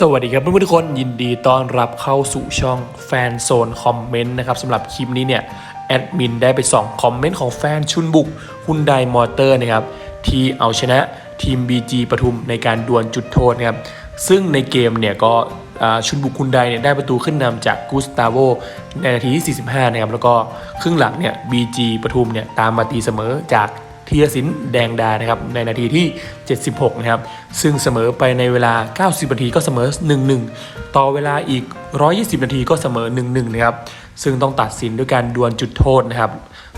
สวัสดีครับเพื่อนๆทุกคนยินดีต้อนรับเข้าสู่ช่องแฟนโซนคอมเมนต์นะครับสำหรับคลิปนี้เนี่ยแอดมินได้ไปส่องคอมเมนต์ของแฟนชุนบุกฮุนไดมอเตอร์นะครับที่เอาชนะทีม BG ปทุมในการดวลจุดโทษนะครับซึ่งในเกมเนี่ยก็ชุนบุกฮุนไดเนี่ยได้ประตูขึ้นนำจากกุสตาโวในนาทีที่ 45 นะครับแล้วก็ครึ่งหลังเนี่ย BG ปทุมเนี่ยตามมาตีเสมอจาก ธีรศิลป์แดงดานะครับในนาทีที่ 76 นะครับ ซึ่งเสมอไปในเวลา 90 นาทีก็เสมอ 1-1 ต่อเวลาอีก 120 นาทีก็เสมอ 1-1 นะครับ ซึ่งต้องตัดสินด้วยการดวลจุดโทษนะครับ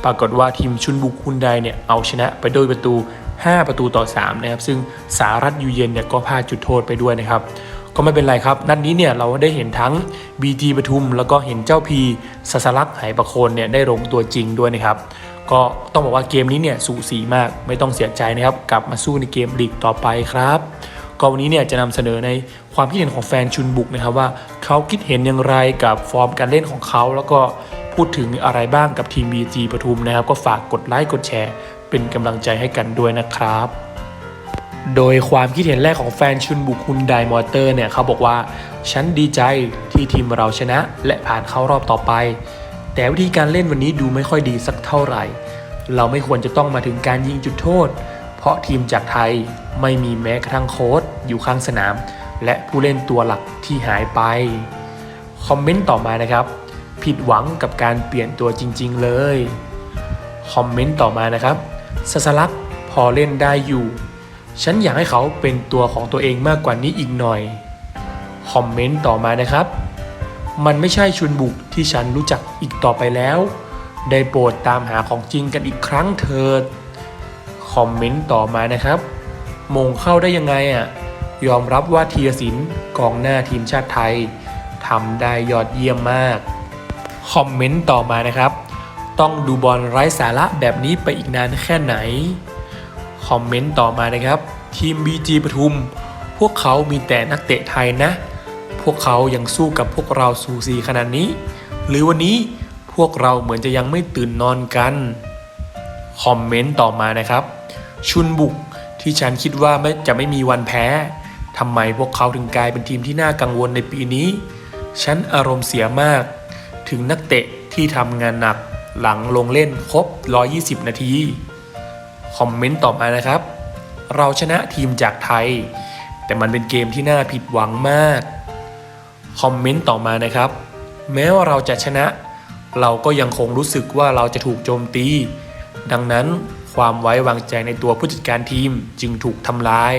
ปรากฏว่าทีมชุนบุกคุนไดเนี่ยเอาชนะไปโดยประตู 5 ประตูต่อ 3 นะครับ ซึ่งสารัตยูเย็นเนี่ยก็พลาดจุดโทษไปด้วยนะครับก็ไม่เป็นไรครับ นัดนนี้เนี่ยเราได้เห็นทั้ง BG ปทุม แล้วก็เห็นเจ้าพีสัสลักไหประโคนเนี่ยได้ลงตัวจริงด้วยนะครับ ก็ต้องบอกว่าเกมนี้เนี่ยสูสีมากไม่ต้องเสียใจนะครับ กลับมาสู้ในเกมลีกต่อไปครับก็วันนี้เนี่ยจะนำเสนอในความคิดเห็นของแฟนชุนบุกนะครับว่าเขาคิดเห็นอย่างไรกับฟอร์มการเล่นของเขา แล้วก็พูดถึงอะไรบ้างกับทีม BG ปทุมนะครับ ก็ฝากกดไลค์กดแชร์ เป็นกำลังใจให้กันด้วยนะครับ โดยความคิดเห็นแรกของแฟนชุนบุกคุณไดมอเตอร์เนี่ยเขาบอกว่า ฉันดีใจที่ทีมเราชนะ และผ่านเข้ารอบต่อไป แต่วิธีการเล่นวันนี้ดูไม่ค่อยดีสักเท่าไหร่ เราไม่ควรจะต้องมาถึงการยิงจุดโทษ เพราะทีมจากไทยไม่มีแม้กระทั่งโค้ชอยู่ข้างสนาม และผู้เล่นตัวหลักที่หายไป คอมเมนต์ต่อมานะครับ ผิดหวังกับการเปลี่ยนตัวจริง ๆ เลย คอมเมนต์ต่อมานะครับสัสลักพอเล่นได้อยู่ ฉันอยากให้เขาเป็นตัวของตัวเองมากกว่านี้อีกหน่อย คอมเมนต์ต่อมานะครับ มันไม่ใช่ชุนบุกที่ฉันรู้จักอีกต่อไปแล้ว ได้โปรดตามหาของจริงกันอีกครั้งเถิด คอมเมนต์ต่อมานะครับ มงเข้าได้ยังไงอะ ยอมรับว่าธีรศิลกองหน้าทีมชาติไทยทำได้ยอดเยี่ยมมาก คอมเมนต์ต่อมานะครับ ต้องดูบอลไร้สาระแบบนี้ไปอีกนานแค่ไหน คอมเมนต์ต่อมานะครับ ทีม BG ปทุม พวกเขามีแต่นักเตะไทยนะ พวกเขายังสู้กับพวกเราสูสีขนาดนี้ หรือวันนี้พวกเราเหมือนจะยังไม่ตื่นนอนกัน คอมเมนต์ต่อมานะครับ ชุนบุกที่ฉันคิดว่าไม่จะไม่มีวันแพ้ทำไมพวกเขาถึงกลายเป็นทีมที่น่ากังวลในปีนี้ ฉันอารมณ์เสียมาก ถึงนักเตะที่ทำงานหนักหลังลงเล่นครบ 120 นาที คอมเมนต์ต่อมานะครับ เราชนะทีมจากไทย แต่มันเป็นเกมที่น่าผิดหวังมาก คอมเมนต์ต่อมานะครับ แม้ว่าเราจะชนะ เราก็ยังคงรู้สึกว่าเราจะถูกโจมตี ดังนั้นความไว้วางใจในตัวผู้จัดการทีมจึงถูกทำลาย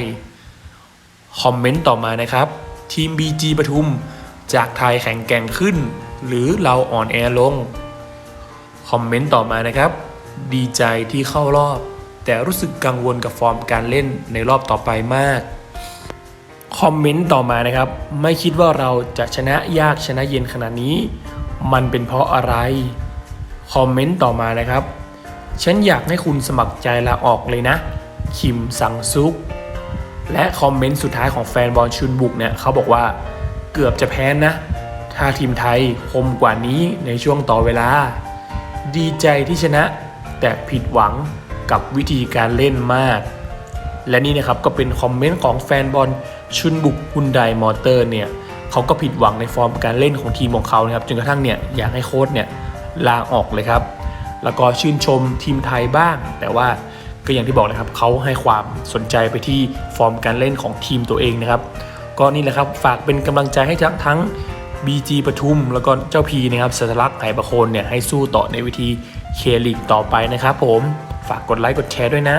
คอมเมนต์ต่อมานะครับ ทีม BG ปทุม จากไทยแข็งแกร่งขึ้น หรือเราอ่อนแอลง คอมเมนต์ต่อมานะครับ ดีใจที่เข้ารอบ แต่รู้สึกกังวลกับฟอร์มการเล่นในรอบต่อไปมาก คอมเมนต์ต่อมานะครับ ไม่คิดว่าเราจะชนะยากชนะเย็นขนาดนี้ มันเป็นเพราะอะไร คอมเมนต์ต่อมานะครับ ฉันอยากให้คุณสมัครใจลาออกเลยนะ คิมสังซุก และคอมเมนต์สุดท้ายของแฟนบอลชุนบุกเนี่ยเขาบอกว่าเกือบจะแพ้นะ ถ้าทีมไทยคมกว่านี้ในช่วงต่อเวลา ดีใจที่ชนะ แต่ผิดหวังกับวิธีการเล่นมาก และนี่นะครับก็เป็นคอมเมนต์ของแฟนบอล ชุนบุกฮุนไดมอเตอร์เนี่ยเขาก็ผิดหวังในฟอร์มการเล่นของทีมของเขานะครับจนกระทั่งเนี่ยอยากให้โค้ชเนี่ยลาออกเลยครับ แล้วก็ชื่นชมทีมไทยบ้าง แต่ว่าก็อย่างที่บอกนะครับเขาให้ความสนใจไปที่ฟอร์มการเล่นของทีมตัวเองนะครับ ก็นี่แหละครับฝากเป็นกำลังใจให้ทั้งทั้ง BG ปทุม แล้วก็เจ้าพีนะครับสัสลักษ์ไหประโคนเนี่ยให้สู้ต่อในวิธีเคลีกต่อไปนะครับผมฝากกดไลค์กดแชร์ด้วยนะ